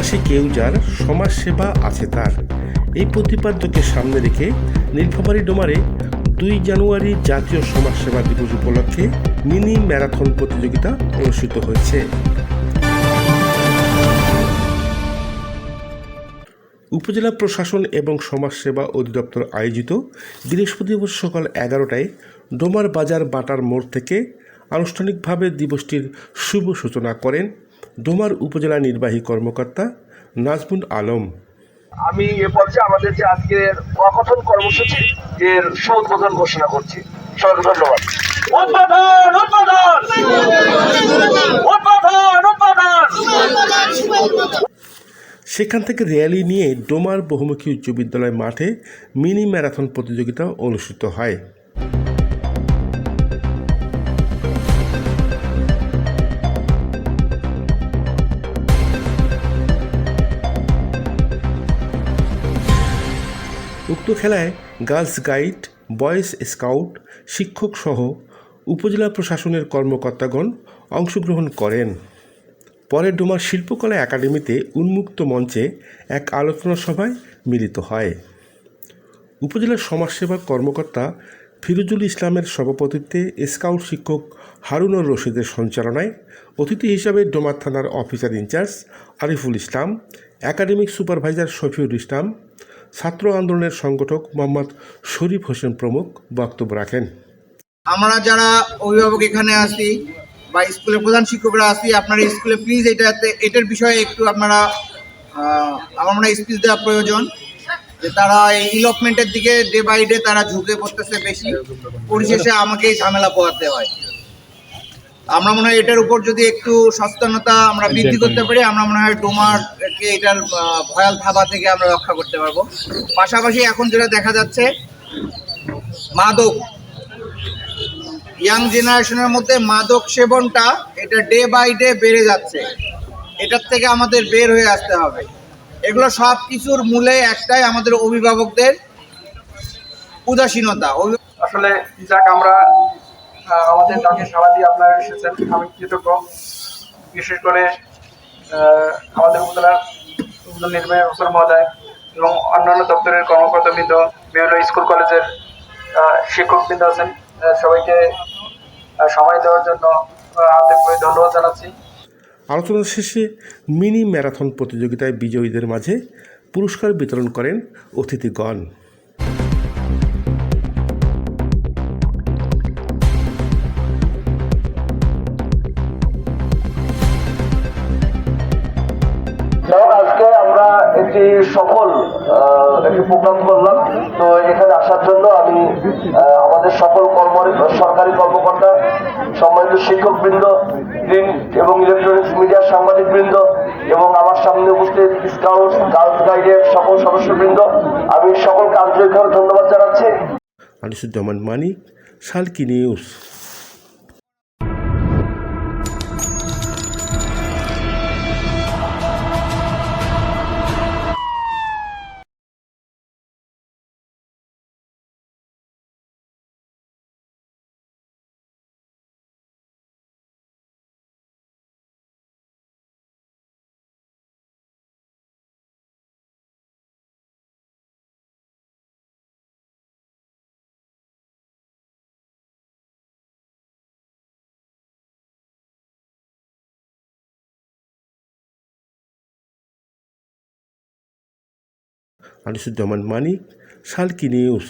আসে কেউ যার সমাজ সেবা আছে তার। এই প্রতিপাদ্যকে সামনে রেখে নীলফামারী ডোমারে দুই জানুয়ারি জাতীয় সমাজসেবা দিবস উপলক্ষে মিনি ম্যারাথন প্রতিযোগিতা অনুষ্ঠিত হয়েছে। উপজেলা প্রশাসন এবং সমাজসেবা অধিদপ্তর আয়োজিত বৃহস্পতিবার সকাল এগারোটায় ডোমার বাজার বাটার মোড় থেকে আনুষ্ঠানিকভাবে দিবসটির শুভ সূচনা করেন ডোমার উপজেলা নির্বাহী কর্মকর্তা নাজমুল আলম। আমি এ পর্যায়ে আমাদের যে আজকের অকথন কর্মসূচি এর সুউদ্বোধন ঘোষণা করছি। সবাইকে ধন্যবাদ। উদ্বোধন উদ্বোধন! উদ্বোধন উদ্বোধন! সেখান থেকে র্যালি নিয়ে ডোমার বহুমুখী উচ্চ বিদ্যালয় মাঠে মিনি ম্যারাথন প্রতিযোগিতা অনুষ্ঠিত হয়। উক্ত খেলায় গার্লস গাইড, বয়েজ স্কাউট, শিক্ষক সহ উপজেলা প্রশাসনের কর্মকর্তাগণ অংশগ্রহণ করেন। পরে ডোমার শিল্পকলা একাডেমিতে উন্মুক্ত মঞ্চে এক আলোচনা সভায় মিলিত হয়। উপজেলার সমাজসেবা কর্মকর্তা ফিরোজুল ইসলামের সভাপতিত্বে স্কাউট শিক্ষক হারুনুর রশিদের সঞ্চালনায় অতিথি হিসাবে ডোমা থানার officer in-charge Ariful Islam, academic supervisor Shafiul Islam ছাত্র আন্দোলনের সংগঠক মোহাম্মদ শরীফ হোসেন প্রমুখ বক্তব্য রাখেন। আমরা যারা অভিভাবক এখানে আসি বা স্কুলের প্রধান শিক্ষকরা আসি, আপনারা স্কুলে প্লিজ এটাতে এটার বিষয়ে একটু আপনারা আমার মনে হয় স্পিচ দেওয়া প্রয়োজন যে তারা এই ইলপমেন্টের দিকে ডে বাই ডে তারা ঝুঁকে পড়তেছে বেশি। পরিশেষে আমাকেই ঝামেলা পোহাতে হয়। আমরা মনে হয় এটার উপর যদি একটু সচেতনতা আমরা বৃদ্ধি করতে পারি আমরা মনে হয় ডোমারকে এটার ভয়াল থাবা থেকে আমরা রক্ষা করতে পারব। পাশাপাশি এখন যেটা দেখা যাচ্ছে মাদক। ইয়াং জেনারেশনের মধ্যে মাদক সেবনটা এটা ডে বাই ডে বেড়ে যাচ্ছে। এটার থেকে আমাদের বের হয়ে আসতে হবে। এগুলো সব কিছুর মূলে একটাই আমাদের অভিভাবকদের উদাসীনতা। অভি- আসলে যাক আমরা আমাদের ডাকে সাড়া দিয়ে আপনারা এসেছেন। আমি কৃতজ্ঞ। বিশেষ করে আমাদের উপজেলার উপজেলা নির্বাহী অফিসার মহোদয় এবং অন্যান্য দপ্তরের কর্মকর্তাবৃন্দ, বিভিন্ন স্কুল কলেজের শিক্ষকবৃন্দ আছেন। সবাইকে সময় দেওয়ার জন্য আন্তরিকভাবে ধন্যবাদ জানাচ্ছি। আলোচনা শেষে মিনি ম্যারাথন প্রতিযোগিতায় বিজয়ীদের মাঝে পুরস্কার বিতরণ করেন অতিথিগণ। একটি সফল একটি প্রোগ্রাম করলাম, তো এখানে আসার জন্য আমি আমাদের সকল কর্ম সরকারি কর্মকর্তা, সম্মানিত শিক্ষক বৃন্দ প্রিন্ট এবং ইলেকট্রনিক্স মিডিয়ার সাংবাদিক বৃন্দ এবং আমার সামনে উপস্থিত স্কাউট গার্লস গাইডের সকল সদস্যবৃন্দ, আমি সকলকে আন্তরিকভাবে ধন্যবাদ জানাচ্ছি। আনিসুজ্জামান মানিক, শালকি নিউজ। আনিসুজ্জামান মানিক সালকি নিউজ।